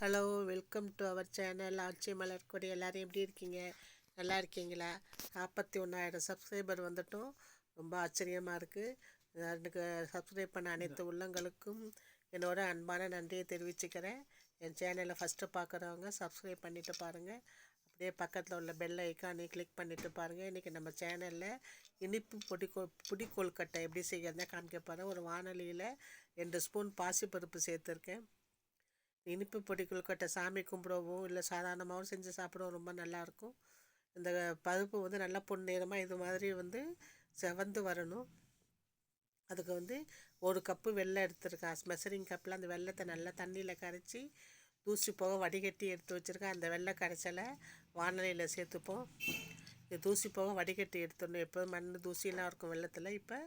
Hello welcome to our channel ஆட்சி மலர் கொடி. எல்லோரும் எப்படி இருக்கீங்க? நல்லா இருக்கீங்களா? நாற்பத்தி ஒன்றாயிரம் சப்ஸ்கிரைபர் வந்துட்டும். ரொம்ப ஆச்சரியமாக இருக்குது எனக்கு சப்ஸ்கிரைப் பண்ண அனைத்து உள்ளங்களுக்கும் என்னோட அன்பான நன்றியை தெரிவிச்சுக்கிறேன். என் சேனலை ஃபஸ்ட்டு பார்க்குறவங்க சப்ஸ்கிரைப் பண்ணிவிட்டு பாருங்கள் அப்படியே பக்கத்தில் உள்ள பெல் ஐக்கானே கிளிக் பண்ணிவிட்டு பாருங்கள் இன்றைக்கி நம்ம சேனலில் இனிப்பு பொடி கொ புடி கொழுக்கட்டை எப்படி செய்யறதுனா காமிக்க போகிறேன் ஒரு வானொலியில் ரெண்டு ஸ்பூன் பாசிப்பருப்பு சேர்த்துருக்கேன். இனிப்பு பொடி கொழுக்கட்டை சாமி கும்பிடவும் இல்லை சாதாரணமாகவும் செஞ்சு சாப்பிடவும் ரொம்ப நல்லாயிருக்கும். இந்த பருப்பு வந்து நல்லா பொன்னிறமாக இது மாதிரி வந்து செவந்து வரணும். அதுக்கு வந்து ஒரு கப்பு வெள்ளம் எடுத்துருக்கேன். மெசரிங் கப்பில் அந்த வெள்ளத்தை நல்லா தண்ணியில் கரைச்சி தூசி போக வடிகட்டி எடுத்து வச்சுருக்கேன். அந்த வெள்ளை கரைச்சலை வானலையில் சேர்த்துப்போம். இது தூசி போக வடிகட்டி எடுத்துடணும். எப்போதும் மண் தூசியெல்லாம் இருக்கும் வெள்ளத்தில். இப்போ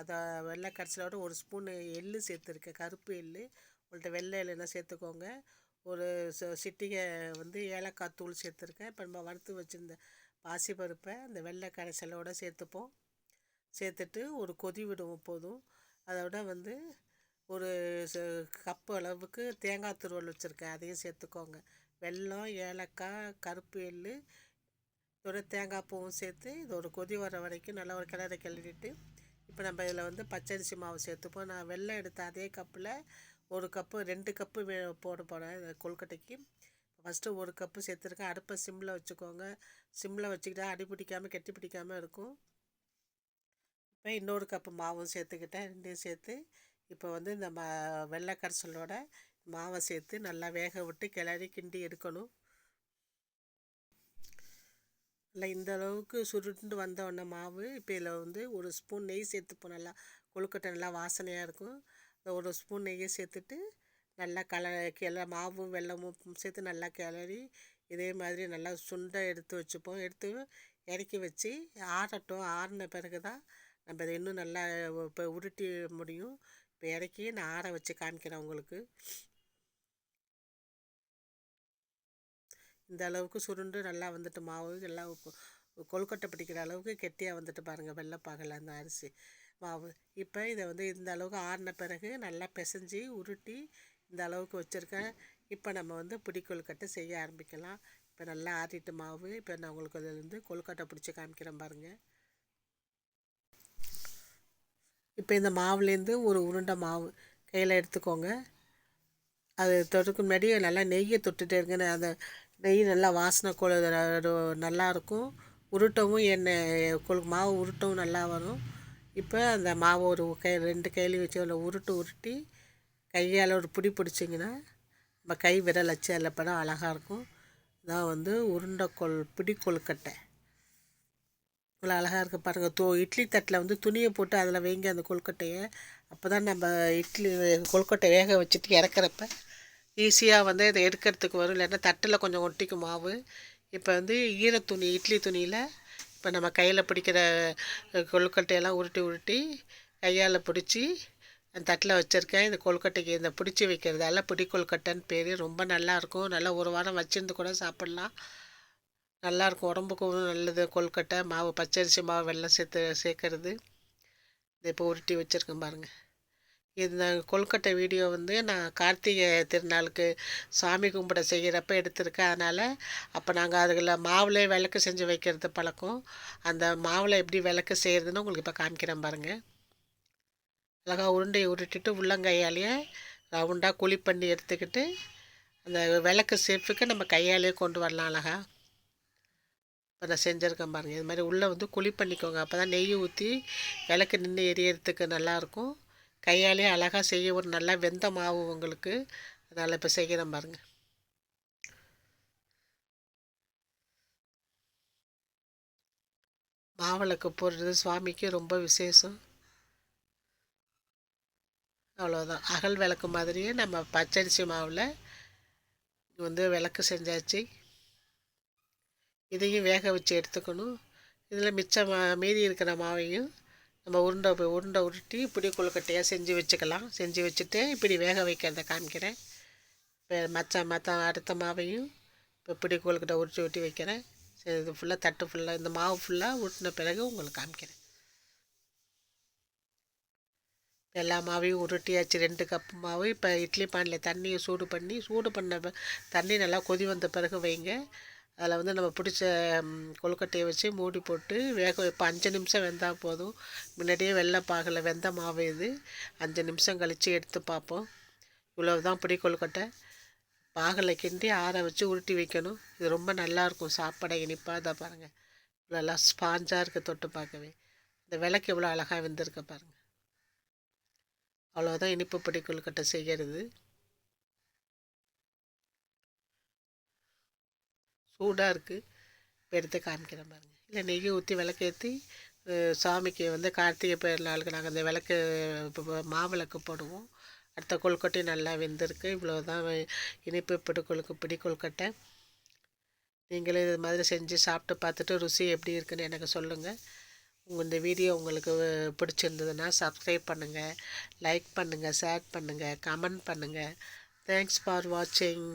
அதை வெள்ளை கரைச்சலோட ஒரு ஸ்பூனு எள்ளு சேர்த்துருக்கேன். கருப்பு எள்ளு. உங்கள்கிட்ட வெள்ளை இல்லைன்னா சேர்த்துக்கோங்க. ஒரு சிட்டிகை வந்து ஏலக்காய் தூள் சேர்த்துருக்கேன். இப்போ நம்ம வறுத்து வச்சுருந்த பாசிப்பருப்பை அந்த வெள்ளை கரைசலோடு சேர்த்துப்போம். சேர்த்துட்டு ஒரு கொதி விடுவோம் போதும். அதோட வந்து ஒரு கப்பு அளவுக்கு தேங்காய் துருவல் வச்சுருக்கேன். அதையும் சேர்த்துக்கோங்க. வெல்லம் ஏலக்காய் கருப்பு எள் இதோட தேங்காய் பூவும் சேர்த்து இது ஒரு கொதி வர வரைக்கும் நல்லா ஒரு கிளறி கிளறிட்டு இப்போ நம்ம இதில் வந்து பச்சரிசி மாவு சேர்த்துப்போம். நான் வெள்ளம் எடுத்த அதே கப்பில் ஒரு கப்பு ரெண்டு கப்பு வே போட போகிறேன் கொழுக்கட்டைக்கு ஃபஸ்ட்டு ஒரு கப்பு சேர்த்துருக்கேன். அடுப்பை சிம்மில் வச்சுக்கோங்க. சிம்மில் வச்சுக்கிட்டா அடி பிடிக்காமல் கெட்டி பிடிக்காமல் இருக்கும். இப்போ இன்னொரு கப்பு மாவும் சேர்த்துக்கிட்டேன். ரெண்டையும் சேர்த்து இப்போ வந்து இந்த ம வெள்ளை மாவை சேர்த்து நல்லா வேக விட்டு கிளறி கிண்டி எடுக்கணும். இல்லை இந்த அளவுக்கு சுருண்டு வந்த உடனே மாவு இப்போ இதில் வந்து ஒரு ஸ்பூன் நெய் சேர்த்துப்போம். நல்லா கொழுக்கட்டை நல்லா வாசனையாக இருக்கும். ஒரு ஸ்பூன் நெய்யை சேர்த்துட்டு நல்லா கல கிள மாவும் வெல்லமும் சேர்த்து நல்லா கிளறி இதே மாதிரி நல்லா சுண்டை எடுத்து வச்சுப்போம். எடுத்து இறக்கி வச்சு ஆறட்டும். ஆறின பிறகு தான் நம்ம இதை இன்னும் நல்லா இப்போ உருட்டி முடியும். இப்போ இறக்கி நான் ஆற வச்சு காமிக்கிறேன் உங்களுக்கு. இந்த அளவுக்கு சுருண்டு நல்லா வந்துட்டு மாவு எல்லாம் கொழுக்கட்டை பிடிக்கிற அளவுக்கு கெட்டியாக வந்துட்டு பாருங்கள் வெள்ளைப்பாகல அந்த அரிசி. மாவு. இப்போ இதை வந்து இந்த அளவுக்கு ஆறின பிறகு நல்லா பிசைஞ்சி உருட்டி இந்த அளவுக்கு வச்சுருக்கேன். இப்போ நம்ம வந்து பிடி கொழுக்கட்டை செய்ய ஆரம்பிக்கலாம். இப்போ நல்லா ஆறிட்டு மாவு. இப்போ நான் உங்களுக்கு அதில் வந்து கொழுக்கட்டை பிடிச்சி காமிக்கிறேன் பாருங்கள் இப்போ இந்த மாவுலேருந்து ஒரு உருண்டை மாவு கையில் எடுத்துக்கோங்க. அது தொட்டுக்கு முன்னாடி நல்லா நெய்யை தொட்டுட்டே இருங்க. அந்த நெய் நல்லா வாசனை கொழு நல்லாயிருக்கும் உருட்டவும் எண்ணெய் கொழு மாவு உருட்டவும் நல்லா வரும். இப்போ அந்த மாவை ஒரு கை ரெண்டு கையிலையும் வச்சு அதில் உருட்டு உருட்டி கையால் ஒரு பிடி பிடிச்சிங்கன்னா நம்ம கை விரல் வச்சு அதில் படம் அழகாக இருக்கும். இதான் வந்து உருண்டை பிடி கொழுக்கட்டை இவ்வளோ அழகாக இருக்குது பாருங்கள் தோ இட்லி தட்டில் வந்து துணியை போட்டு அதில் வைங்க அந்த கொழுக்கட்டையை அப்போ தான் நம்ம இட்லி கொழுக்கட்டை வேக வச்சுட்டு இறக்குறப்ப ஈஸியாக வந்து இதை எடுக்கிறதுக்கு வரும். இல்லைன்னா தட்டில் கொஞ்சம் ஒட்டிக்கும் மாவு. இப்போ வந்து ஈர துணி இட்லி துணியில் இப்போ நம்ம கையில் பிடிக்கிற கொழுக்கட்டையெல்லாம் உருட்டி உருட்டி கையால் பிடிச்சி அந்த தட்டில் வச்சுருக்கேன். இந்த கொழுக்கட்டைக்கு இந்த பிடிச்சி வைக்கிறதால பிடி கொழுக்கட்டைன்னு பேர். ரொம்ப நல்லாயிருக்கும். நல்லா ஒரு வாரம் வச்சுருந்து கூட சாப்பிட்லாம். நல்லாயிருக்கும். உடம்புக்கும் நல்லது. கொழுக்கட்டை மாவு பச்சரிசி மாவு வெள்ளம் சேர்த்து சேர்க்கறது. இதை இப்போ உருட்டி வச்சுருக்கேன் பாருங்கள் இந்த கொழுக்கட்டை வீடியோ வந்து நான் கார்த்திகை திருநாளுக்கு சாமி கும்பிட செய்கிறப்ப எடுத்திருக்கேன். அதனால் அப்போ நாங்கள் அதில் மாவில் விளக்கு செஞ்சு வைக்கிறது பழக்கம். அந்த மாவில் எப்படி விளக்கு செய்கிறதுன்னு உங்களுக்கு இப்போ காமிக்கிறேன் பாருங்கள் அழகாக உருண்டையை உருட்டிட்டு உள்ளங்கையாலேயே ரவுண்டாக குழி பண்ணி எடுத்துக்கிட்டு அந்த விளக்கு சேஃபுக்கு நம்ம கையாலேயே கொண்டு வரலாம் அழகா. இப்போ நான் செஞ்சுருக்கேன் பாருங்கள் இது மாதிரி உள்ளே வந்து குழி பண்ணிக்கோங்க. அப்போ தான் நெய் ஊற்றி விளக்கு நின்று எரியறதுக்கு நல்லாயிருக்கும் கையாலே அழகாக செய்ய ஒரு நல்ல வெந்த மாவு உங்களுக்கு. அதனால் இப்போ செய்கிறேன் பாருங்கள் மாவிளக்கு போடுறது சுவாமிக்கு ரொம்ப விசேஷம். அவ்வளோதான் அகல் விளக்கு மாதிரியே நம்ம பச்சரிசி மாவில் வந்து விளக்கு செஞ்சாச்சு. இதையும் வேக வச்சு எடுத்துக்கணும். இதில் மிச்சம் மீதி இருக்கிற மாவையும் நம்ம உருண்டை உருண்டை உருட்டி இப்படி கொழுக்கட்டையாக செஞ்சு வச்சுக்கலாம். செஞ்சு வச்சுட்டு இப்படி வேக வைக்கிறத காமிக்கிறேன். இப்போ மற்ற மற்ற அடுத்த மாவையும் இப்போ இப்படி கொழுக்கட்டை உருட்டி ஊட்டி வைக்கிறேன். சரி இது ஃபுல்லாக தட்டு ஃபுல்லாக இந்த மாவு ஃபுல்லாக உருட்டின பிறகு உங்களுக்கு காமிக்கிறேன். எல்லா மாவையும் உருட்டியாச்சு ரெண்டு கப்பு மாவு. இப்போ இட்லி பானில் தண்ணியை சூடு பண்ணி சூடு பண்ண தண்ணி நல்லா கொதி வந்த பிறகு வைங்க. அதில் வந்து நம்ம பிடிச்ச கொழுக்கட்டையை வச்சு மூடி போட்டு வேக வைப்போம் அஞ்சு நிமிஷம் வெந்தால் போதும். முன்னாடியே வெள்ளை பாகில் வெந்த மாவு இது. அஞ்சு நிமிஷம் கழித்து எடுத்து பார்ப்போம். இவ்வளோ தான் பிடி கொழுக்கட்டை. பாகில் கிண்டி ஆற வச்சு உருட்டி வைக்கணும். இது ரொம்ப நல்லாயிருக்கும். சாப்பாடை இனிப்பாக தான் பாருங்கள் இவ்வளோ நல்லா ஸ்பாஞ்சாக இருக்குது தொட்டு பார்க்கவே. இந்த விளக்கு எவ்வளோ அழகாக வெந்திருக்க பாருங்கள் அவ்வளோதான் இனிப்பு பிடி கொழுக்கட்டை செய்கிறது. சூடாக இருக்குது இப்போ எடுத்து காமிக்கிறேன் பாருங்கள் இல்லை நெய் ஊற்றி விளக்கேற்றி சாமிக்கு வந்து கார்த்திகை பெருநாளுக்கு நாங்கள் அந்த விளக்கு இப்போ மாவிளக்கு போடுவோம். அடுத்த கொழுக்கட்டையும் நல்லா வெந்திருக்கு. இவ்வளோ தான் இனிப்பு பிடி கொழுக்கு பிடி கொழுக்கட்டை நீங்களே இது மாதிரி செஞ்சு சாப்பிட்டு பார்த்துட்டு ருசி எப்படி இருக்குன்னு எனக்கு சொல்லுங்கள் உங்கள் இந்த வீடியோ உங்களுக்கு பிடிச்சிருந்ததுன்னா சப்ஸ்கிரைப் பண்ணுங்கள் லைக் பண்ணுங்கள் ஷேர் பண்ணுங்கள் கமெண்ட் பண்ணுங்கள் தேங்க்ஸ் ஃபார் வாட்சிங்